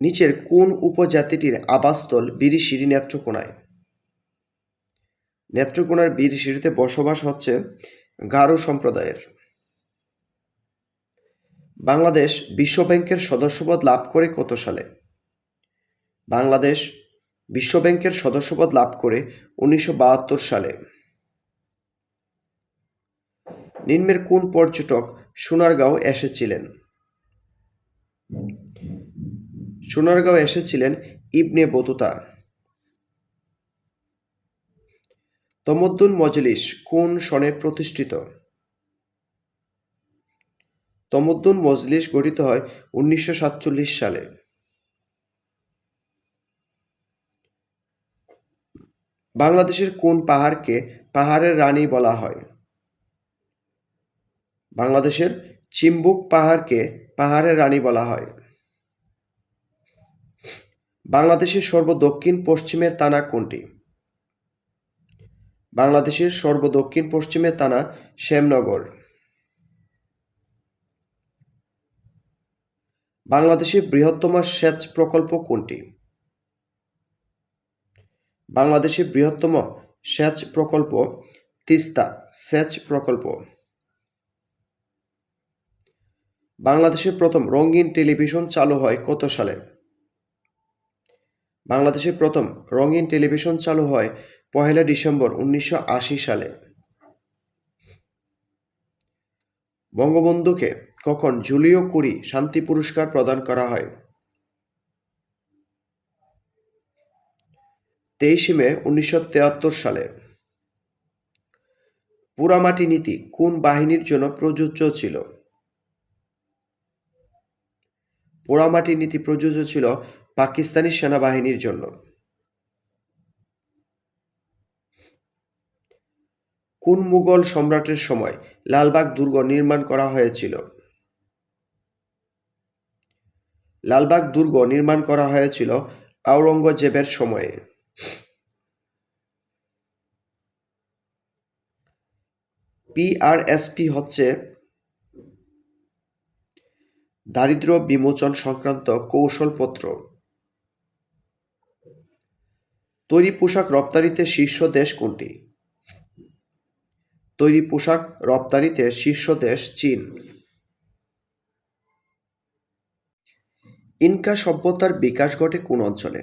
নিচের কোন উপজাতিটির আবাসস্থল বিরিশিরি নেত্রকোনায়? নেত্রকোনার বিরিশিরিতে বসবাস হচ্ছে গারো সম্প্রদায়ের। বাংলাদেশ বিশ্বব্যাংকের সদস্যপদ লাভ করে কত সালে? বাংলাদেশ বিশ্বব্যাংকের সদস্যপদ লাভ করে উনিশশো বাহাত্তর সালে। নিম্নের কোন পর্যটক সোনারগাঁও এসেছিলেন? সোনারগাঁও এসেছিলেন ইবনে বতুতা। তমদ্দুন মজলিস কোন সনে প্রতিষ্ঠিত? তমদ্দুন মজলিস গঠিত হয় উনিশশো সাতচল্লিশ সালে। বাংলাদেশের কোন পাহাড়কে পাহাড়ের রানী বলা হয়? বাংলাদেশের চিম্বুক পাহাড়কে পাহাড়ের রানী বলা হয়। বাংলাদেশের সর্বদক্ষিণ পশ্চিমের তানা কোনটি? বাংলাদেশের সর্বদক্ষিণ পশ্চিমের তানা শ্যামনগর। বাংলাদেশের বৃহত্তম সেচ প্রকল্প কোনটি? বাংলাদেশের বৃহত্তম সেচ প্রকল্প তিস্তা সেচ প্রকল্প। বাংলাদেশের প্রথম রঙিন টেলিভিশন চালু হয় কত সালে? বাংলাদেশের প্রথম রঙিন টেলিভিশন চালু হয় পহেলা ডিসেম্বর উনিশশো আশি সালে। বঙ্গবন্ধুকে কখন জুলিও কুরি শান্তি পুরস্কার প্রদান করা হয়? তেইশে মে উনিশশো সালে। পুরামাটি নীতি কোন বাহিনীর জন্য প্রযোজ্য ছিল? পোড়ামাটি নীতি প্রযোজ্য ছিল পাকিস্তানি সেনাবাহিনীর জন্য। কোন মুঘল সম্রাটের সময় লালবাগ দুর্গ নির্মাণ করা হয়েছিল? লালবাগ দুর্গ নির্মাণ করা হয়েছিল আওরঙ্গজেবের সময়ে। পিআরএসপি হচ্ছে দারিদ্র্য বিমোচন সংক্রান্ত কৌশলপত্র। তৈরি পোশাক রপ্তানিতে শীর্ষ দেশ কোনটি? তৈরি পোশাক রপ্তানিতে শীর্ষ দেশ চীন। ইনকা সভ্যতার বিকাশ ঘটে কোন অঞ্চলে?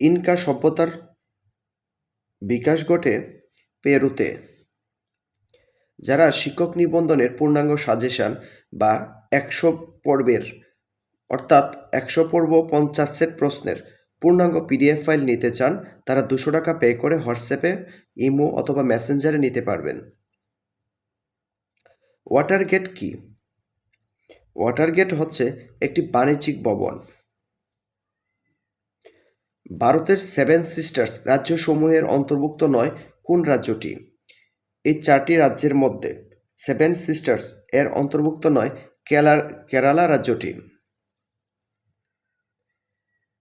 ইনকা সভ্যতার বিকাশ ঘটে পেরুতে, যারা শিক্ষক নিবন্ধনের পূর্ণাঙ্গ সাজেশন বা একশো পর্বের, অর্থাৎ একশো পর্ব পঞ্চাশ সেট প্রশ্নের পূর্ণাঙ্গ পিডিএফ ফাইল নিতে চান, তারা দুশো টাকা পে করে হোয়াটসঅ্যাপে, ইমো অথবা মেসেঞ্জারে নিতে পারবেন। ওয়াটার গেট কি? ওয়াটার গেট হচ্ছে একটি বাণিজ্যিক ভবন। ভারতের সেভেন সিস্টার্স রাজ্যসমূহের অন্তর্ভুক্ত নয় কোন রাজ্যটি? এই চারটি রাজ্যের মধ্যে সেভেন সিস্টার্স এর অন্তর্ভুক্ত নয় কেরালা কেরালা রাজ্যটি।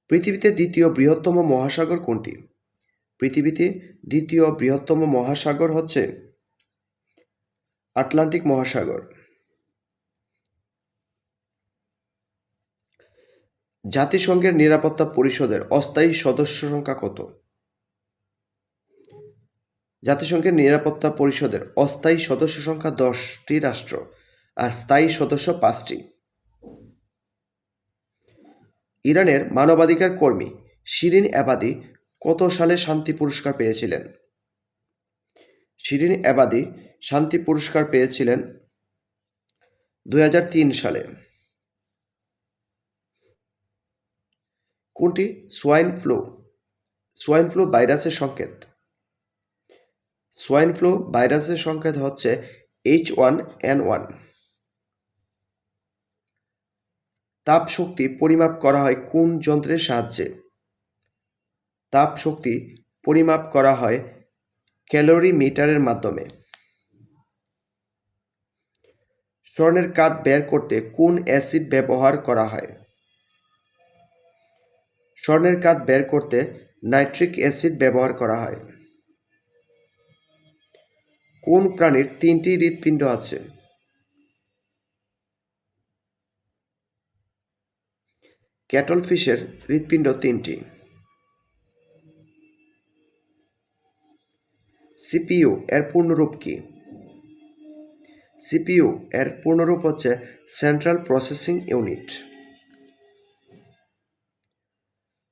পৃথিবীতে দ্বিতীয় বৃহত্তম মহাসাগর কোনটি? পৃথিবীতে দ্বিতীয় বৃহত্তম মহাসাগর হচ্ছে আটলান্টিক মহাসাগর। জাতিসংঘের নিরাপত্তা পরিষদের অস্থায়ী সদস্য সংখ্যা কত? জাতিসংঘের নিরাপত্তা পরিষদের অস্থায়ী সদস্য সংখ্যা দশটি রাষ্ট্র আর স্থায়ী সদস্য পাঁচটি। ইরানের মানবাধিকার কর্মী শিরিন এবাদি কত সালে শান্তি পুরস্কার পেয়েছিলেন? শিরিন এবাদি শান্তি পুরস্কার পেয়েছিলেন দু হাজার তিন সালে। কোনটি? Swine flu. সোয়াইন ফ্লু ভাইরাসের সংকেত। সোয়াইন ফ্লু ভাইরাসের সংকেত হচ্ছে এইচ ওয়ান এন ওয়ান তাপ শক্তি পরিমাপ করা হয় কোন যন্ত্রের সাহায্যে? তাপ শক্তি পরিমাপ করা হয় ক্যালোরি মিটারের মাধ্যমে। স্বর্ণের কাত বের করতে কোন অ্যাসিড ব্যবহার করা হয়? স্বর্ণের কাত বের করতে নাইট্রিক অ্যাসিড ব্যবহার করা হয়। কোন প্রাণীর তিনটি হৃৎপিণ্ড আছে? ক্যাটল ফিশের হৃৎপিণ্ড তিনটি। সিপিইউ এর পূর্ণরূপ কি? সিপিইউ এর পূর্ণরূপ হচ্ছে সেন্ট্রাল প্রসেসিং ইউনিট।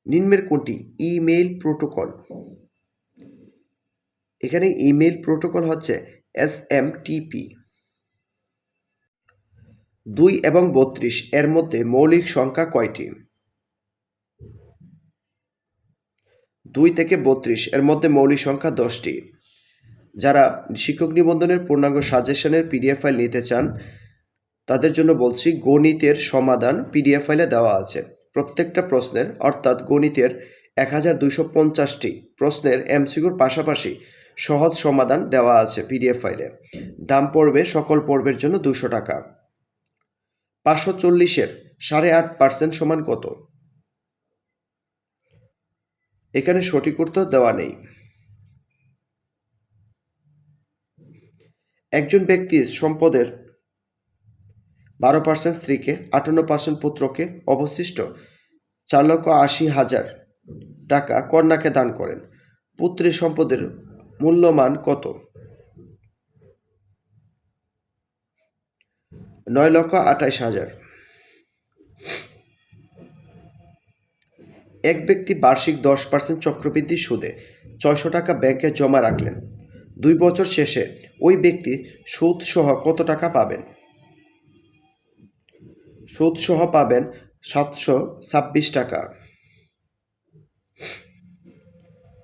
নিম্নের কোনটি? Email protocol. এখানে ইমেইল প্রোটোকল হচ্ছে এস এম টিপি দুই এবং বত্রিশ এর মধ্যে মৌলিক সংখ্যা কয়টি? দুই থেকে বত্রিশ, এর মধ্যে মৌলিক সংখ্যা দশটি। যারা শিক্ষক নিবন্ধনের পূর্ণাঙ্গ সাজেশনের পিডিএফ ফাইল নিতে চান, তাদের জন্য বলছি গণিতের সমাধান পিডিএফ ফাইলে দেওয়া আছে। প্রত্যেকটা প্রশ্নের, অর্থাৎ গণিতের এক হাজার দুইশো পঞ্চাশটি প্রশ্নের এমসিকিউর পাশাপাশি সহজ সমাধান দেওয়া আছে পিডিএফ ফাইলে। দাম পড়বে সকল পর্বের জন্য দুশো টাকা। পাঁচশো চল্লিশের সাড়ে আট পার্সেন্ট সমান কত? এখানে সঠিক উত্তর দেওয়া নেই। একজন ব্যক্তির সম্পদের বারো পার্সেন্ট স্ত্রীকে, আটান্ন পার্সেন্ট পুত্রকে অবশিষ্ট চার লক্ষ আশি হাজার টাকা কন্যাকে দান করেন। পুত্রের সম্পদের মূল্যমান কত? নয় লক্ষ আঠাইশ হাজার। এক ব্যক্তি বার্ষিক দশ পার্সেন্ট চক্রবৃদ্ধি সুদে ছয়শো টাকা ব্যাংকে জমা রাখলেন। দুই বছর শেষে ওই ব্যক্তি সুদ সহ কত টাকা পাবেন? সুদ সহ পাবেন সাতশো ছাব্বিশ টাকা।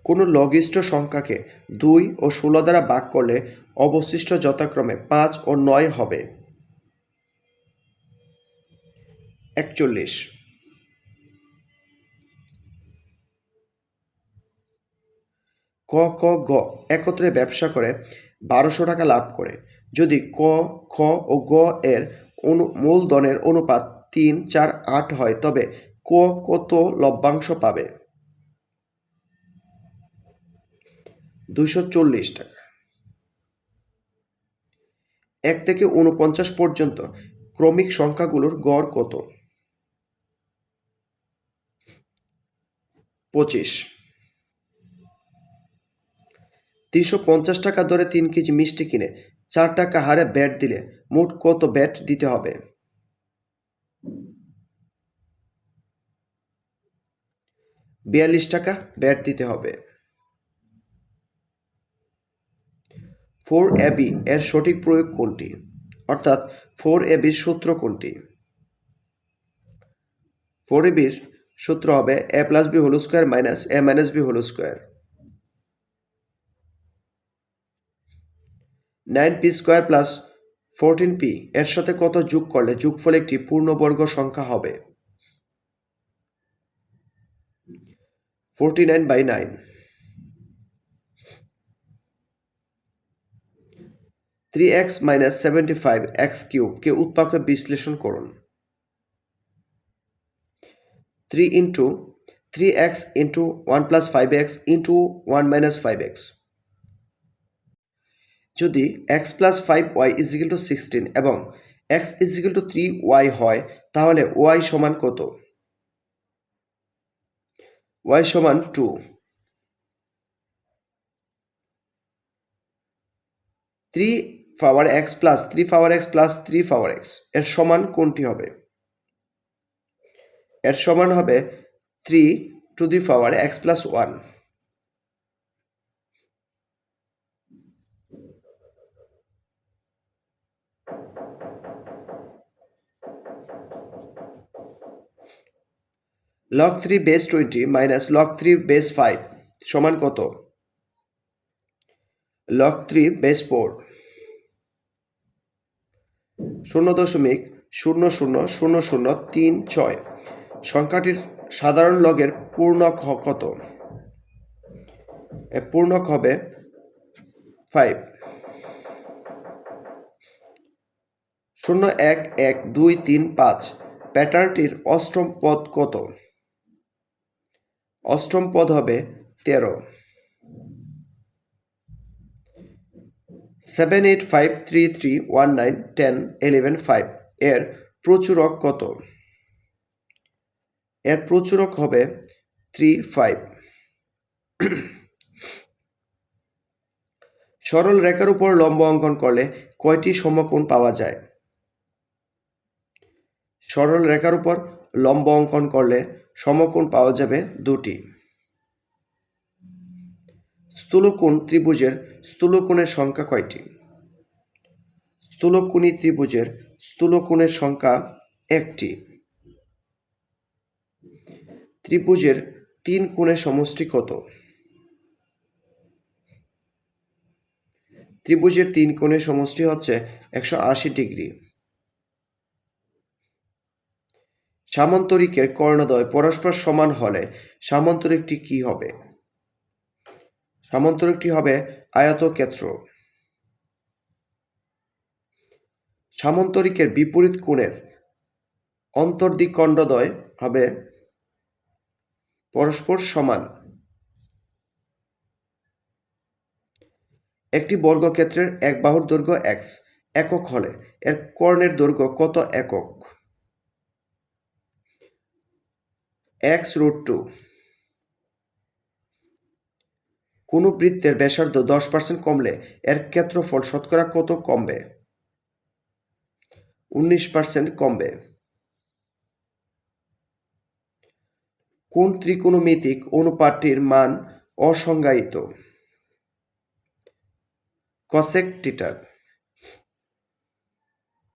কোনো লঘিষ্ঠ সংখ্যাকে দুই ও ষোলো দ্বারা ভাগ করলে অবশিষ্ট যথাক্রমে পাঁচ ও নয় হবে। একচল্লিশ ক ক, গ একত্রে ব্যবসা করে বারোশো টাকা লাভ করে। যদি ক, খ ও গ এর অনু, মূলধনের অনুপাত তিন, চার, আট হয়, তবে ক কত লভ্যাংশ পাবে? দুইশো চল্লিশ টাকা। এক থেকে উনপঞ্চাশ পর্যন্ত ক্রমিক সংখ্যাগুলোর গড় কত? পঁচিশ। তিনশো পঞ্চাশ টাকা দরে তিন কেজি মিষ্টি কিনে চার টাকা হারে ব্যাট দিলে মোট কত ব্যাট দিতে হবে? বিয়াল্লিশ টাকা ব্যাট দিতে হবে। ফোর এবি এর সঠিক প্রয়োগ কোনটি? অর্থাৎ ফোর এবির সূত্র কোনটি? ফোর এবির সূত্র হবে A plus B whole square minus A minus B whole square. Nine P square plus fourteen P, এর সাথে কত যোগ করলে যোগফল একটি পূর্ণবর্গ সংখ্যা হবে? Forty nine by nine. Three X minus seventy five X কিউবকে উৎপাদকে বিশ্লেষণ করুন। Three into, three X into one plus five X into one minus five X. যদি X plus five Y equal to sixteen এবং X equal to three Y হয়, তাহলে Y সমান কত? Y সমান two three power X plus three power X plus three power এক্সের সমান কোনটি হবে? এর সমান হবে three to the power X plus one log three base twenty minus log three base five সমান কত? লগ থ্রি বেস ফোর শূন্য দশমিক শূন্য শূন্য শূন্য শূন্য তিন ছয়। সংখ্যাটির সাধারণ লগের পূর্ণক কত? পূর্ণক হবে ফাইভ শূন্য এক এক দুই তিন পাঁচ। প্যাটার্নটির অষ্টম পদ কত? অষ্টম পদ হবে তেরো। Seven eight five three three one nine ten eleven five এর প্রচুরক কত? এর প্রচুরক হবে থ্রি ফাইভ সরল রেখার উপর লম্ব অঙ্কন করলে কয়টি সমকোণ পাওয়া যায়? সরল রেখার উপর লম্ব অঙ্কন করলে সমকোণ পাওয়া যাবে দুটি। স্থূলকোণ ত্রিভুজের স্থূলকোণের সংখ্যা কয়টি? স্থূলকোণী ত্রিভুজের স্থূলকোণের সংখ্যা একটি। ত্রিভুজের তিন কোণের সমষ্টি কত? ত্রিভুজের তিন কোণের সমষ্টি হচ্ছে একশো আশি ডিগ্রি। সামান্তরিকের কর্ণদ্বয় পরস্পর সমান হলে সামান্তরিকটি কি হবে? সামান্তরিকটি হবে আয়তক্ষেত্র। সামান্তরিকের বিপরীত কোণের অন্তর্দিকণ্ডদ্বয় হবে পরস্পর সমান। একটি বর্গক্ষেত্রের এক বাহুর দৈর্ঘ্য এক্স একক হলে এর কর্ণের দৈর্ঘ্য কত একক? এক্স রুট টু কোনো বৃত্তের ব্যাসার্ধ দশ পার্সেন্ট কমলে এর ক্ষেত্রফল শতকরা কত কমবে? উনিশ পার্সেন্ট কমবে। কোন ত্রিকোণমিতিক অনুপাতটির মান অসংজ্ঞায়িত? কসেক টিটার